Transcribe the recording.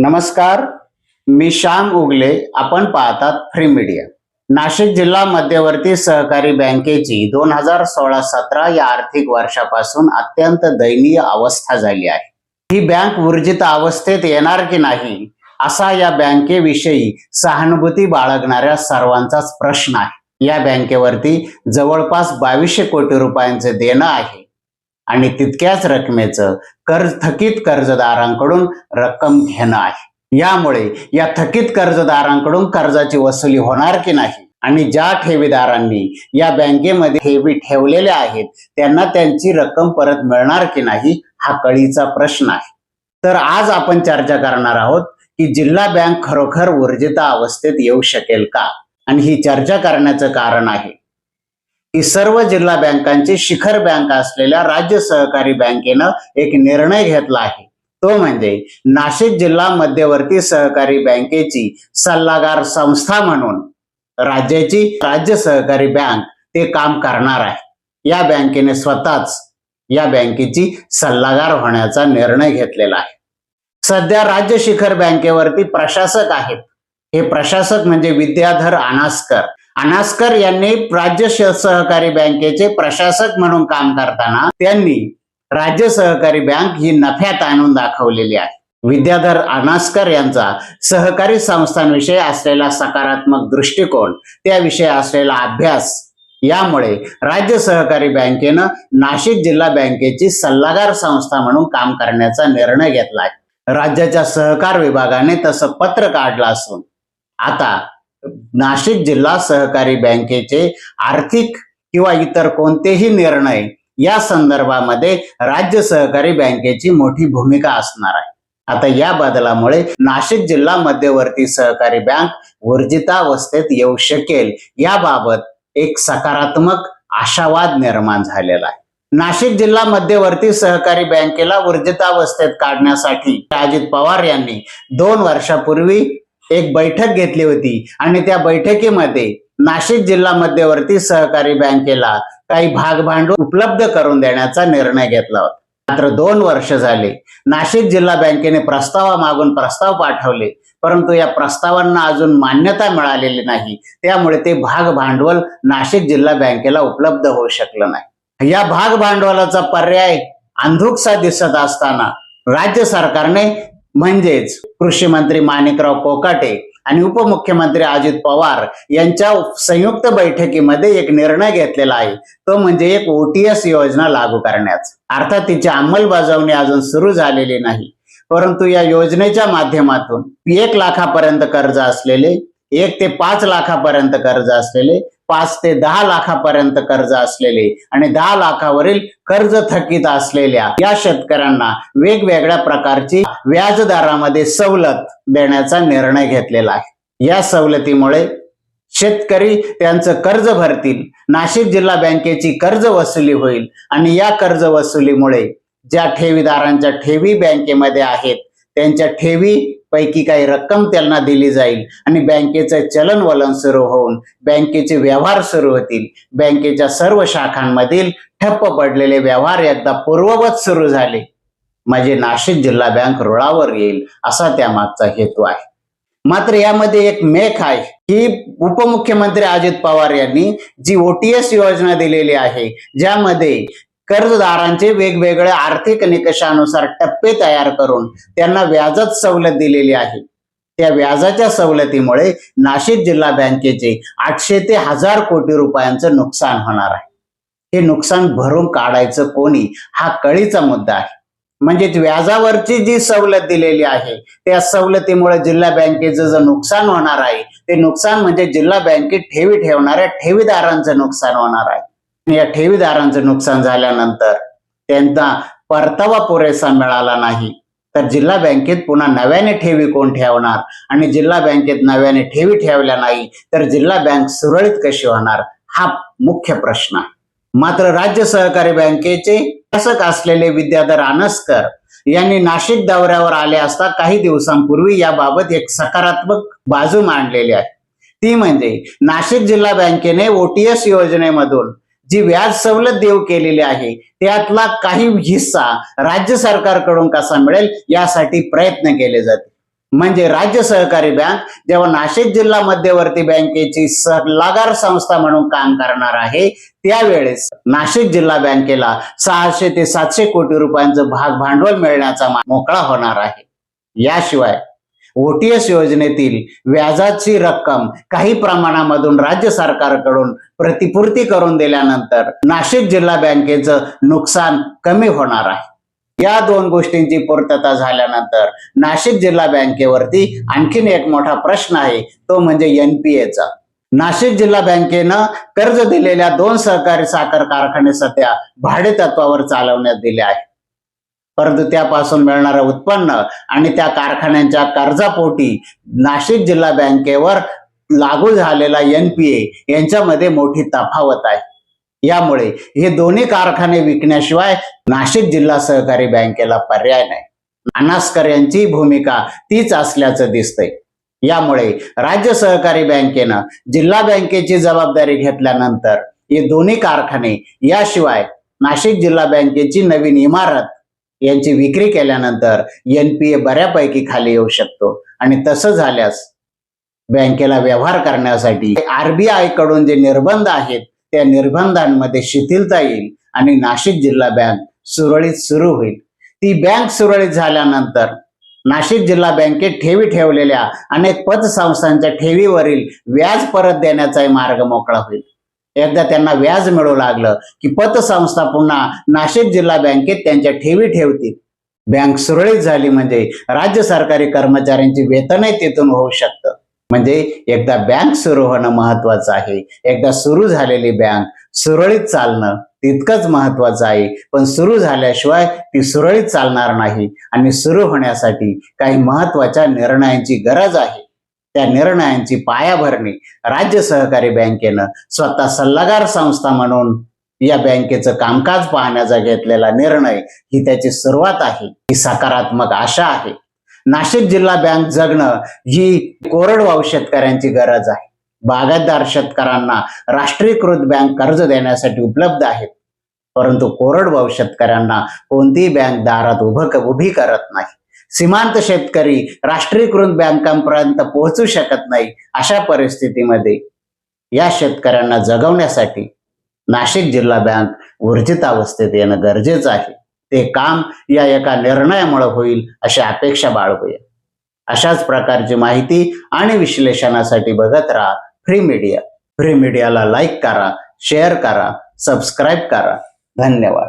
नमस्कार मी श्याम उगले. आपण पाहतात फ्री मीडिया. नाशिक जिल्हा मध्यवर्ती सहकारी बँकेची दोन हजार सोळा सतरा या आर्थिक वर्षापासून अत्यंत दयनीय अवस्था झाली आहे. ही बँक ऊर्जित अवस्थेत येणार की नाही असा या बँकेविषयी सहानुभूती बाळगणाऱ्या सर्वांचाच प्रश्न आहे. या बँकेवरती जवळपास बावीसशे कोटी रुपयांचे देणं आहे. आणि तितक्याच रकमेचं कर्ज थकीत कर्जदारांकडून रक्कम घेणं आहे. यामुळे या थकीत कर्जदारांकडून कर्जाची वसुली होणार की नाही? आणि ज्या ठेवीदारांनी या बँकेमध्ये ठेवी ठेवलेल्या आहेत त्यांना त्यांची रक्कम परत मिळणार की नाही हा कळीचा प्रश्न आहे. तर आज आपण चर्चा करणार आहोत की जिल्हा बँक खरोखर ऊर्जिता अवस्थेत येऊ शकेल का? आणि ही चर्चा करण्याचं कारण आहे. की सर्व जिल्हा बँकांची शिखर बँक असलेल्या राज्य सहकारी बँकेनं एक निर्णय घेतला आहे. तो म्हणजे नाशिक जिल्हा मध्यवर्ती सहकारी बँकेची सल्लागार संस्था म्हणून राज्याची राज्य सहकारी बँक ते काम करणार आहे. या बँकेने स्वतःच या बँकेची सल्लागार होण्याचा निर्णय घेतलेला आहे. सध्या राज्य शिखर बँकेवरती प्रशासक आहेत. हे प्रशासक म्हणजे विद्याधर अनास्कर. अनास्कर यांनी राज्य सहकारी बँकेचे प्रशासक म्हणून काम करताना त्यांनी राज्य सहकारी बँक ही नफ्यात आणून दाखवलेली आहे. विद्याधर अनास्कर यांचा सहकारी संस्थांविषयी असलेला सकारात्मक दृष्टिकोन त्याविषयी असलेला अभ्यास यामुळे राज्य सहकारी बँकेनं नाशिक जिल्हा बँकेची सल्लागार संस्था म्हणून काम करण्याचा निर्णय घेतला आहे राज्याच्या सहकार विभागाने तसं पत्र काढलं असून आता नाशिक जिल्हा सहकारी बँकेचे आर्थिक किंवा इतर कोणतेही निर्णय या संदर्भामध्ये राज्य सहकारी बँकेची मोठी भूमिका असणार आहे. आता या बदलामुळे नाशिक जिल्हा मध्यवर्ती सहकारी बँक ऊर्जितावस्थेत येऊ शकेल याबाबत एक सकारात्मक आशावाद निर्माण झालेला आहे. नाशिक जिल्हा मध्यवर्ती सहकारी बँकेला ऊर्जितावस्थेत काढण्यासाठी अजित पवार यांनी दोन वर्षापूर्वी एक बैठक घेतली होती आणि त्या बैठकीमध्ये नाशिक जिल्हा मध्यवर्ती सहकारी बँकेला काही भागभांडवल उपलब्ध करून देण्याचा निर्णय घेतला होता. मात्र दोन वर्ष झाले नाशिक जिल्हा बँकेने प्रस्तावा मागून प्रस्ताव पाठवले परंतु या प्रस्तावांना अजून मान्यता मिळालेली नाही. त्यामुळे ते भाग भांडवल नाशिक जिल्हा बँकेला उपलब्ध होऊ शकलं नाही. या भाग भांडवलाचा पर्याय अंधुकसा दिसत असताना राज्य सरकारने म्हणजेच कृषी मंत्री माणिकराव कोकाटे आणि उपमुख्यमंत्री अजित पवार यांच्या संयुक्त बैठकीमध्ये एक निर्णय घेतलेला आहे. तो म्हणजे एक ओटीएस योजना लागू करण्याचा. अर्थात तिची अंमलबजावणी अजून सुरू झालेली नाही. परंतु या योजनेच्या माध्यमातून एक लाखापर्यंत कर्ज असलेले एक ते पाच लाखापर्यंत कर्ज असलेले पाच ते दहा लाखापर्यंत कर्ज असलेले आणि दहा लाखावरील कर्ज थकीत असलेल्या या शेतकऱ्यांना वेगवेगळ्या प्रकारची व्याजदरामध्ये सवलत देण्याचा निर्णय घेतलेला आहे. या सवलतीमुळे शेतकरी त्यांचं कर्ज भरतील नाशिक जिल्हा बँकेची कर्ज वसुली होईल आणि या कर्ज वसुलीमुळे ज्या ठेवीदारांच्या ठेवी बँकेमध्ये आहेत त्यांच्या ठेवी पैकी काही रक्कम त्यांना दिली जाईल. आणि बँकेचं चलन वलन सुरू होऊन बँकेचे व्यवहार सुरू होतील. बँकेच्या सर्व शाखांमधील ठप्प पडलेले व्यवहार एकदा पूर्ववत सुरू झाले. म्हणजे नाशिक जिल्हा बँक रुळावर येईल असा त्यामागचा हेतू आहे. मात्र यामध्ये एक मेख आहे. की उपमुख्यमंत्री अजित पवार यांनी जी ओटीएस योजना दिलेली आहे ज्यामध्ये कर्जदारांचे वेगवेगळ्या आर्थिक निकषानुसार टप्पे तयार करून त्यांना व्याजात सवलत दिलेली आहे. त्या व्याजाच्या सवलतीमुळे नाशिक जिल्हा बँकेचे आठशे ते हजार कोटी रुपयांचं नुकसान होणार आहे. हे नुकसान भरून काढायचं कोणी हा कळीचा मुद्दा आहे. म्हणजेच व्याजावरची जी सवलत दिलेली आहे त्या सवलतीमुळे जिल्हा बँकेचं जे नुकसान होणार आहे ते नुकसान म्हणजे जिल्हा बँकेत ठेवी ठेवणाऱ्या ठेवीदारांचं नुकसान होणार आहे. या ठेवीदारांचं नुकसान झाल्यानंतर त्यांना परतावा पुरेसा मिळाला नाही. तर जिल्हा बँकेत पुन्हा नव्याने ठेवी कोण ठेवणार? आणि जिल्हा बँकेत नव्याने ठेवी ठेवल्या नाही तर जिल्हा बँक सुरळीत कशी होणार? हा मुख्य प्रश्न आहे. मात्र राज्य सहकारी बँकेचे शासक असलेले विद्याधर आनसकर यांनी नाशिक दौऱ्यावर आले असता काही दिवसांपूर्वी याबाबत एक सकारात्मक बाजू मांडलेली आहे. ती म्हणजे नाशिक जिल्हा बँकेने ओटीएस योजनेमधून जी व्याज सवलत देऊ केलेली आहे त्यातला काही हिस्सा राज्य सरकारकडून कसा मिळेल यासाठी प्रयत्न केले जाते म्हणजे राज्य सहकारी बँक जेव्हा नाशिक जिल्हा मध्यवर्ती बँकेची सल्लागार संस्था म्हणून काम करणार आहे त्यावेळेस नाशिक जिल्हा बँकेला सहाशे ते सातशे कोटी रुपयांचं भाग भांडवल मिळण्याचा मोकळा होणार आहे. याशिवाय ओटीएस योजनेतील व्याजाची रक्कम काही प्रमाणामधून राज्य सरकारकडून प्रतिपूर्ती करून दिल्यानंतर नाशिक जिल्हा बँकेचं नुकसान कमी होणार आहे. या दोन गोष्टींची पूर्तता झाल्यानंतर नाशिक जिल्हा बँकेवरती आणखीन एक मोठा प्रश्न आहे तो म्हणजे एनपीएचा नाशिक जिल्हा बँकेनं कर्ज दिलेल्या दोन सहकारी साखर कारखाने सध्या भाडे तत्वावर चालवण्यात दिले आहे परंतु त्यापासून मिळणारं उत्पन्न आणि त्या कारखान्यांच्या कर्जापोटी नाशिक जिल्हा बँकेवर लागू झालेला एनपीए यांच्यामध्ये मोठी तफावत आहे. यामुळे हे दोन्ही कारखाने विकण्याशिवाय नाशिक जिल्हा सहकारी बँकेला पर्याय नाही. नानास्कर यांची भूमिका तीच असल्याचं दिसतंय. यामुळे राज्य सहकारी बँकेनं जिल्हा बँकेची जबाबदारी घेतल्यानंतर हे दोन्ही कारखाने याशिवाय नाशिक जिल्हा बँकेची नवीन इमारत यांची विक्री केल्यानंतर एनपीए बऱ्यापैकी खाली येऊ शकतो. आणि तसं झाल्यास बँकेला व्यवहार करण्यासाठी आरबीआयकडून जे निर्बंध आहेत त्या निर्बंधांमध्ये शिथिलता येईल आणि नाशिक जिल्हा बँक सुरळीत सुरू होईल. ती बँक सुरळीत झाल्यानंतर नाशिक जिल्हा बँकेत ठेवी ठेवलेल्या अनेक पतसंस्थांच्या ठेवीवरील व्याज परत देण्याचाही मार्ग मोकळा होईल. एकदा त्यांना व्याज मिळू लागलं की पतसंस्था पुन्हा नाशिक जिल्हा बँकेत त्यांच्या ठेवी ठेवतील. बँक सुरळीत झाली म्हणजे राज्य सरकारी कर्मचाऱ्यांची वेतनही तिथून होऊ शकतं. म्हणजे एकदा बँक सुरू होणं महत्वाचं आहे. एकदा सुरू झालेली बँक सुरळीत चालणं तितकंच महत्वाचं आहे. पण सुरू झाल्याशिवाय ती सुरळीत चालणार नाही आणि सुरू होण्यासाठी काही महत्त्वाच्या निर्णयांची गरज आहे. त्या निर्णयांची पायाभरणी राज्य सहकारी बँकेनं स्वतः सल्लागार संस्था म्हणून या बँकेचं कामकाज पाहण्याचा घेतलेला निर्णय ही त्याची सुरुवात आहे. ही सकारात्मक आशा आहे. नाशिक जिल्हा बँक जगणं ही कोरडवाहू शेतकऱ्यांची गरज आहे. बागायतदार शेतकऱ्यांना राष्ट्रीयकृत बँक कर्ज देण्यासाठी उपलब्ध आहेत. परंतु कोरडवाहू शेतकऱ्यांना कोणतीही बँक दारात उभं उभी करत नाही. सीमांत शेतकरी राष्ट्रीयकृत बँकांपर्यंत पोहोचू शकत नाही अशा परिस्थितीमध्ये या शेतकऱ्यांना जगवण्यासाठी नाशिक जिल्हा बँक ऊर्जित अवस्थेत येणं गरजेचं आहे. ते काम या एका निर्णयामुळे होईल अशी अपेक्षा बाळगूया. अशाच प्रकारची माहिती आणि विश्लेषणासाठी बघत राहा फ्री मीडिया. फ्री मीडियाला लाईक करा शेअर करा सबस्क्राईब करा. धन्यवाद.